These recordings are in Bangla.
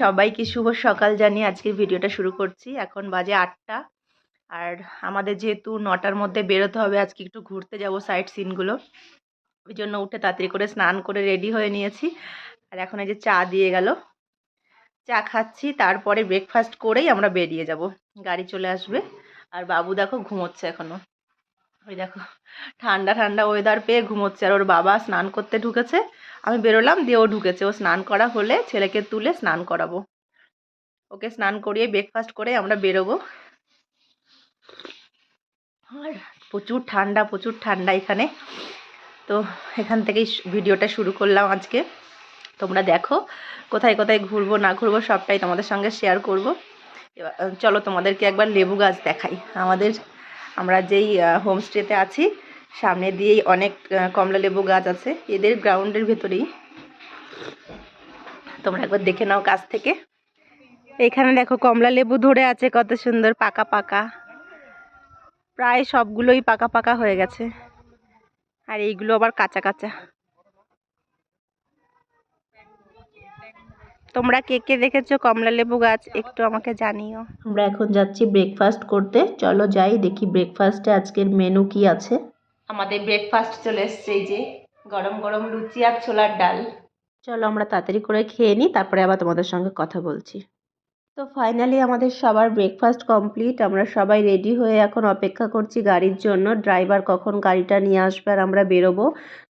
সবাইকে শুভ সকাল জানিয়ে আজকের ভিডিওটা শুরু করছি। এখন বাজে আটটা। আর আমাদের যেহেতু নটার মধ্যে বেরোতে হবে, আজকে একটু ঘুরতে যাব সাইড সিনগুলো ওই জন্য উঠে তাড়াতাড়ি করে স্নান করে রেডি হয়ে নিয়েছি। আর এখন এই যে চা দিয়ে গেল। চা খাচ্ছি, তারপরে ব্রেকফাস্ট করেই আমরা বেরিয়ে যাব। গাড়ি চলে আসবে। আর বাবু দেখো ঘুমোচ্ছে এখনও। ওই দেখো, ঠান্ডা ঠান্ডা ওয়েদার পেয়ে ঘুমোচ্ছে আর ওর বাবা স্নান করতে ঢুকেছে। আমি বেরোলাম, দিয়ে ও ঢুকেছে। ও স্নান করা হলে ছেলেকে তুলে স্নান করাবো। ওকে স্নান করিয়ে ব্রেকফাস্ট করে আমরা বেরোবো। আর প্রচুর ঠান্ডা প্রচুর ঠান্ডা এখানে। তো এখান থেকেই ভিডিওটা শুরু করলাম আজকে। তোমরা দেখো, কোথায় কোথায় ঘুরবো, না ঘুরবো সবটাই তোমাদের সঙ্গে শেয়ার করব। চলো তোমাদেরকে একবার লেবু গাছ দেখাই। আমাদের আমরা যেই হোমস্টেতে আছি, সামনে দিয়েই অনেক কমলা লেবু গাছ আছে। এদের গ্রাউন্ডের ভেতরেই। তোমরা একবার দেখে নাও কাছ থেকে। এখানে দেখো কমলা লেবু ধরে আছে, কত সুন্দর, পাকা পাকা। প্রায় সবগুলোই পাকা পাকা হয়ে গেছে। আর এইগুলো আবার কাঁচা কাঁচা। তোমরা কে কে দেখেছ কমলা লেবু গাছ একটু আমাকে জানিও। আমরা এখন যাচ্ছি ব্রেকফাস্ট করতে। চলো যাই দেখি ব্রেকফাস্টে আজকের মেনু কি আছে। আমাদের ব্রেকফাস্ট চলে এসছে এই যে গরম গরম লুচি আর ছোলার ডাল। চলো আমরা তাড়াতাড়ি করে খেয়ে নিই তারপরে আবার তোমাদের সঙ্গে কথা বলছি। তো ফাইনালি আমাদের সবার ব্রেকফাস্ট কমপ্লিট আমরা সবাই রেডি হয়ে এখন অপেক্ষা করছি গাড়ির জন্য। ড্রাইভার কখন গাড়িটা নিয়ে আসবে আর আমরা বেরোবো।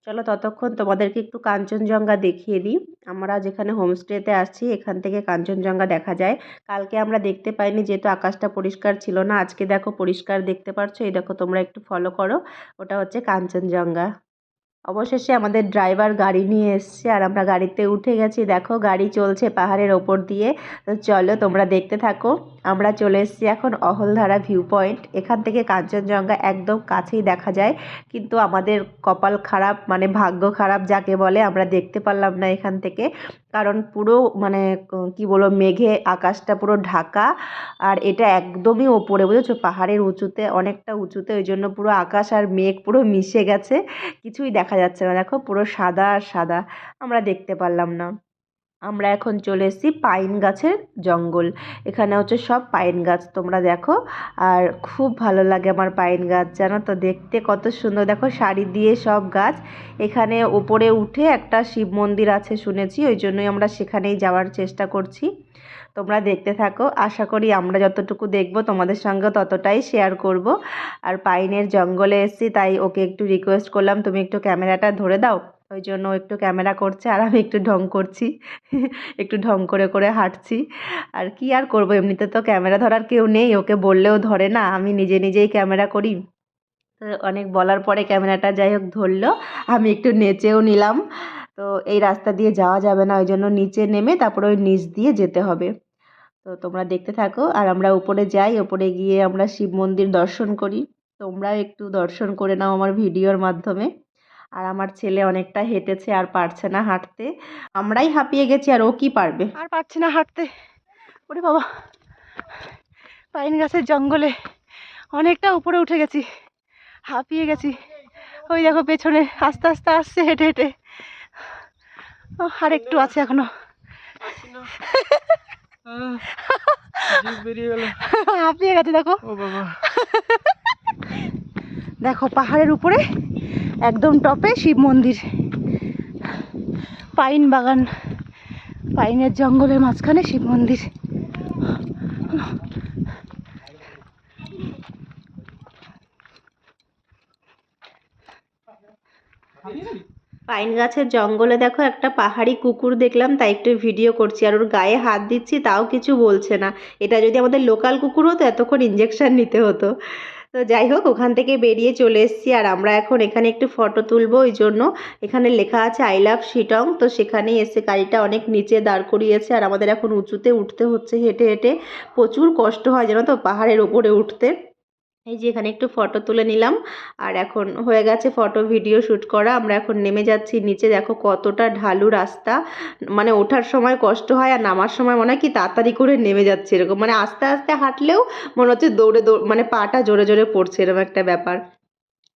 চলো ততক্ষণ তোমাদেরকে একটু কাঞ্চনজঙ্ঘা দেখিয়ে দিই। আমরা যেখানে হোমস্টেতে আসছি এখান থেকে কাঞ্চনজঙ্ঘা দেখা যায়। কালকে আমরা দেখতে পাইনি, যেহেতু আকাশটা পরিষ্কার ছিল না, আজকে দেখো পরিষ্কার দেখতে পারছ, এই দেখো তোমরা একটু ফলো করো। ওটা হচ্ছে কাঞ্চনজঙ্ঘা। অবশেষে আমাদের ড্রাইভার গাড়ি নিয়ে এসছে আর আমরা গাড়িতে উঠে গেছি। দেখো, গাড়ি চলছে পাহাড়ের ওপর দিয়ে। তো চলো, তোমরা দেখতে থাকো। আমরা চলে এসেছি এখন অহলধারা ভিউ পয়েন্ট এখান থেকে কাঞ্চনজঙ্ঘা একদম কাছেই দেখা যায়। কিন্তু আমাদের কপাল খারাপ মানে ভাগ্য খারাপ, যাকে বলে, আমরা দেখতে পারলাম না এখান থেকে। কারণ পুরো মানে কি বলব, মেঘে আকাশটা পুরো ঢাকা। আর এটা একদমই ওপরে, বুঝেছ? পাহাড়ের উঁচুতে, অনেকটা উঁচুতে, ওই জন্য পুরো আকাশ আর মেঘ পুরো মিশে গেছে। কিছুই দেখা যাচ্ছে না। দেখো, পুরো সাদা আর সাদা। আমরা দেখতে পারলাম না। আমরা এখন চলে এসেছি পাইন গাছের জঙ্গল। এখানে হচ্ছে সব পাইন গাছ, তোমরা দেখো। আর খুব ভালো লাগে আমার পাইন গাছ, জানো তো? দেখতে কত সুন্দর। দেখো শাড়ি দিয়ে সব গাছ। এখানে ওপরে উঠে একটা শিব মন্দির আছে শুনেছি, ওই জন্যই আমরা সেখানেই যাওয়ার চেষ্টা করছি। তোমরা দেখতে থাকো। আশা করি আমরা যতটুকু দেখব, তোমাদের সঙ্গে ততটাই শেয়ার করব। আর পাইনের জঙ্গলে এসেছি, তাই ওকে একটু রিকোয়েস্ট করলাম, তুমি একটু ক্যামেরাটা ধরে দাও। ওই জন্য একটু ক্যামেরা করছে আর আমি একটু ঢং করছি। একটু ঢং করে করে হাঁটছি। আর কি আর করব? এমনিতে তো ক্যামেরা ধরার কেউ নেই, ওকে বললেও ধরে না। আমি নিজে নিজেই ক্যামেরা করি। অনেক বলার পরে ক্যামেরাটা যাই হোক ধরলো। আমি একটু নেচেও নিলাম। তো এই রাস্তা দিয়ে যাওয়া যাবে না ওই জন্য নিচে নেমে তারপরে ওই নিচ দিয়ে যেতে হবে। তো তোমরা দেখতে থাকো। আর আমরা উপরে যাই। উপরে গিয়ে আমরা শিব মন্দির দর্শন করি। তোমরাও একটু দর্শন করে নাও আমার ভিডিওর মাধ্যমে। আর আমার ছেলে অনেকটা হেঁটেছে আর পারছে না হাঁটতে। আমরাই হাঁপিয়ে গেছি আর ও কি পারবে? আর পারছে না হাঁটতে। ওরে বাবা পাইন গাছের জঙ্গলে অনেকটা উপরে উঠে গেছি হাঁপিয়ে গেছি। ওই দেখো পেছনে আস্তে আস্তে আসছে হেঁটে হেঁটে। আর একটু আছে এখনও। হাঁপিয়ে গেছে দেখো। দেখো পাহাড়ের উপরে একদম টপে শিব মন্দির। পাইন বাগান, পাইনের জঙ্গলের মাঝখানে শিব মন্দির। পাইন গাছের জঙ্গলে দেখো একটা পাহাড়ি কুকুর দেখলাম, তাই একটু ভিডিও করছি। আর ওর গায়ে হাত দিচ্ছি, তাও কিছু বলছে না। এটা যদি আমাদের লোকাল কুকুর হতো, এতক্ষণ ইঞ্জেকশন নিতে হতো। তো যাই হোক, ওখান থেকে বেরিয়ে চলে এসেছি। আর আমরা এখন এখানে একটু ফটো তুলবো, ওই জন্য এখানে লেখা আছে আই লাভ শিটং তো সেখানেই এসে গাড়িটা অনেক নিচে দাঁড় করিয়েছে। আর আমাদের এখন উঁচুতে উঠতে হচ্ছে, হেঁটে হেঁটে প্রচুর কষ্ট হয়, জানো তো? পাহাড়ের ওপরে উঠতে। এই যে এখানে একটু ফটো তুলে নিলাম। আর এখন হয়ে গেছে ফটো ভিডিও শ্যুট করা। আমরা এখন নেমে যাচ্ছি নিচে। দেখো কতটা ঢালু রাস্তা। মানে ওঠার সময় কষ্ট হয় আর নামার সময় মনে হয় কি তাড়াতাড়ি করে নেমে যাচ্ছে এরকম। মানে আস্তে আস্তে হাঁটলেও মনে হচ্ছে দৌড়ে দৌড় মানে পাটা জোরে জোরে পড়ছে এরকম একটা ব্যাপার।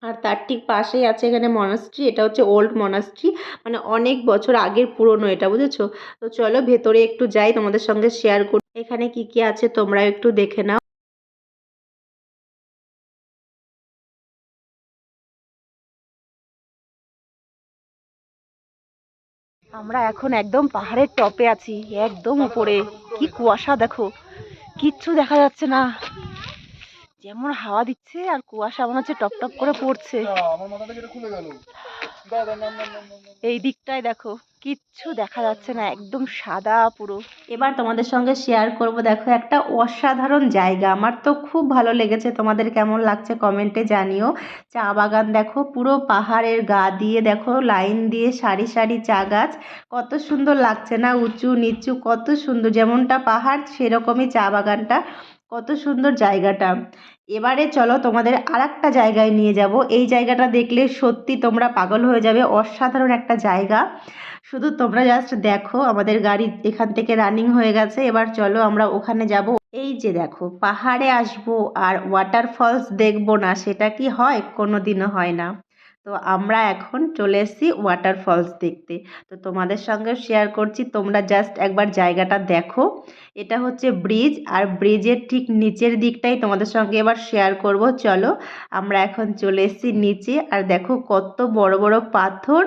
আর তার ঠিক পাশেই আছে এখানে মনাস্ট্রি এটা হচ্ছে ওল্ড মনাস্ট্রি মানে অনেক বছর আগের পুরনো এটা, বুঝেছ? তো চলো ভেতরে একটু যাই। তোমাদের সঙ্গে শেয়ার করি। এখানে কি কি আছে তোমরা একটু দেখে নাও। আমরা এখন একদম পাহাড়ের টপে আছি, একদম উপরে। কি কুয়াশা, দেখো। কিচ্ছু দেখা যাচ্ছে না। যেমন হাওয়া দিচ্ছে আর কুয়াশা মনে হচ্ছে টপ টপ করে পড়ছে। এই দিকটায় দেখো কিচ্ছু দেখা যাচ্ছে না একদম সাদা পুরো। এবার তোমাদের সঙ্গে শেয়ার করব দেখো একটা অসাধারণ জায়গা। আমার তো খুব ভালো লেগেছে তোমাদের কেমন লাগছে কমেন্টে জানিও। চা বাগান দেখো পুরো পাহাড়ের গা দিয়ে দেখো লাইন দিয়ে সারি সারি চা গাছ। কত সুন্দর লাগছে না উঁচু নিচু কত সুন্দর। যেমনটা পাহাড় সেরকমই চা বাগানটা। কত সুন্দর জায়গাটা। এবারে চলো তোমাদের আর একটা জায়গায় নিয়ে যাব। এই জায়গাটা দেখলে সত্যি তোমরা পাগল হয়ে যাবে। অসাধারণ একটা জায়গা। শুধু তোমরা জাস্ট দেখো, আমাদের গাড়ি এখান থেকে রানিং হয়ে গেছে। এবার চলো আমরা ওখানে যাব। এই যে দেখো, পাহাড়ে আসব আর ওয়াটারফলস দেখব না, সেটা কি হয়? কোনো দিনও হয় না। তো আমরা এখন চলে এসেছি ওয়াটারফলস দেখতে। তো তোমাদের সঙ্গে শেয়ার করছি, তোমরা জাস্ট একবার জায়গাটা দেখো। এটা হচ্ছে ব্রিজ আর ব্রিজের ঠিক নিচের দিকটাই তোমাদের সঙ্গে এবার শেয়ার করব। চলো, আমরা এখন চলে এসেছি নিচে আর দেখো কত বড় বড় পাথর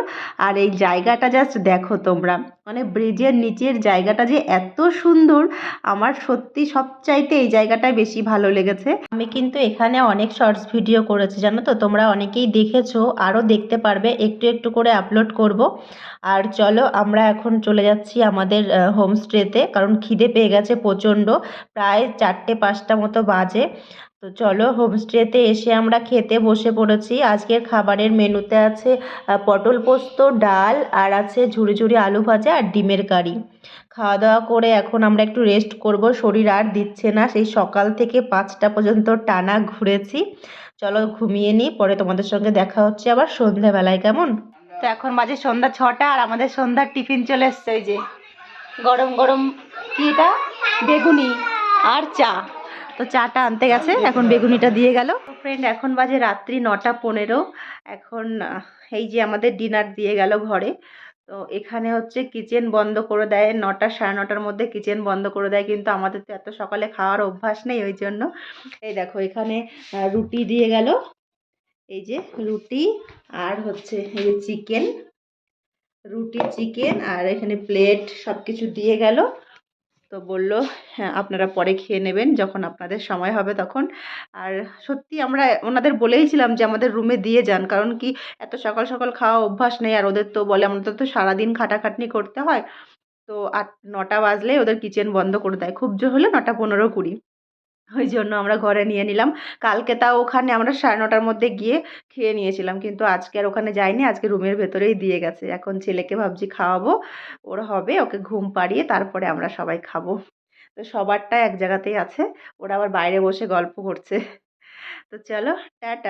আর এই জায়গাটা জাস্ট দেখো তোমরা। মানে ব্রিজের নিচের জায়গাটা যে এত সুন্দর, আমার সত্যি সবচাইতে এই জায়গাটাই বেশি ভালো লেগেছে। আমি কিন্তু এখানে অনেক শর্টস ভিডিও করেছি, জানো তো? তোমরা অনেকেই দেখেছ আরও দেখতে পারবে, একটু একটু করে আপলোড করব। আর চলো আমরা এখন চলে যাচ্ছি আমাদের হোমস্টেতে কারণ খিদে পেয়ে গেছে প্রচণ্ড, প্রায় চারটে পাঁচটা মতো বাজে। তো চলো হোমস্টেতে এসে আমরা খেতে বসে পড়েছি। আজকের খাবারের মেনুতে আছে পটল পোস্ত, ডাল, আর আছে ঝুড়ি ঝুড়ি আলু ভাজা আর ডিমের কারি। খাওয়া দাওয়া করে এখন আমরা একটু রেস্ট করব। শরীর আর দিচ্ছে না। সেই সকাল থেকে পাঁচটা পর্যন্ত টানা ঘুরেছি। চলো ঘুমিয়ে নিই, পরে তোমাদের সঙ্গে দেখা হচ্ছে আবার সন্ধ্যাবেলায়, কেমন? তো এখন বাজে সন্ধ্যা ছটা আর আমাদের সন্ধ্যার টিফিন চলে এসছে ওই যে গরম গরম কি এটা? বেগুনি আর চা। তো চাটা আনতে গেছে, এখন বেগুনিটা দিয়ে গেল। ফ্রেন্ড এখন বাজে রাত্রি নটা পনেরো। এখন এই যে আমাদের ডিনার দিয়ে গেল ঘরে। তো এখানে হচ্ছে কিচেন বন্ধ করে দেয়। নটা, সাড়ে নটার মধ্যে কিচেন বন্ধ করে দেয়। কিন্তু আমাদের তো এত সকালে খাওয়ার অভ্যাস নেই ওই জন্য। এই দেখো, এখানে রুটি দিয়ে গেল। এই যে রুটি আর হচ্ছে এই যে চিকেন রুটি চিকেন আর এখানে প্লেট সব কিছু দিয়ে গেল। তো বলল হ্যাঁ আপনারা পরে খেয়ে নেবেন যখন আপনাদের সময় হবে তখন। আর সত্যি আমরা ওনাদের বলেইছিলাম যে আমাদের রুমে দিয়ে যান, কারণ কি এত সকাল সকাল খাওয়া অভ্যাস নেই আর ওদের তো বলে আমাদের তো সারাদিন খাটাখাটনি করতে হয়। তো আট, নটা বাজলে ওদের কিচেন বন্ধ করে দেয়। খুব জোর হলে নটা পনেরো কুড়ি। ওই জন্য আমরা ঘরে নিয়ে নিলাম। কালকে তাও ওখানে আমরা সাড়ে নটার মধ্যে গিয়ে খেয়ে নিয়েছিলাম, কিন্তু আজকে আর ওখানে যাইনি, আজকে রুমের ভেতরেই দিয়ে গেছে। এখন ছেলেকে ভাবছি খাওয়াবো, ওর হবে, ওকে ঘুম পাড়িয়ে তারপরে আমরা সবাই খাব। তো সবারটা এক জায়গাতেই আছে, ওরা আবার বাইরে বসে গল্প করছে। তো চলো, টাটা।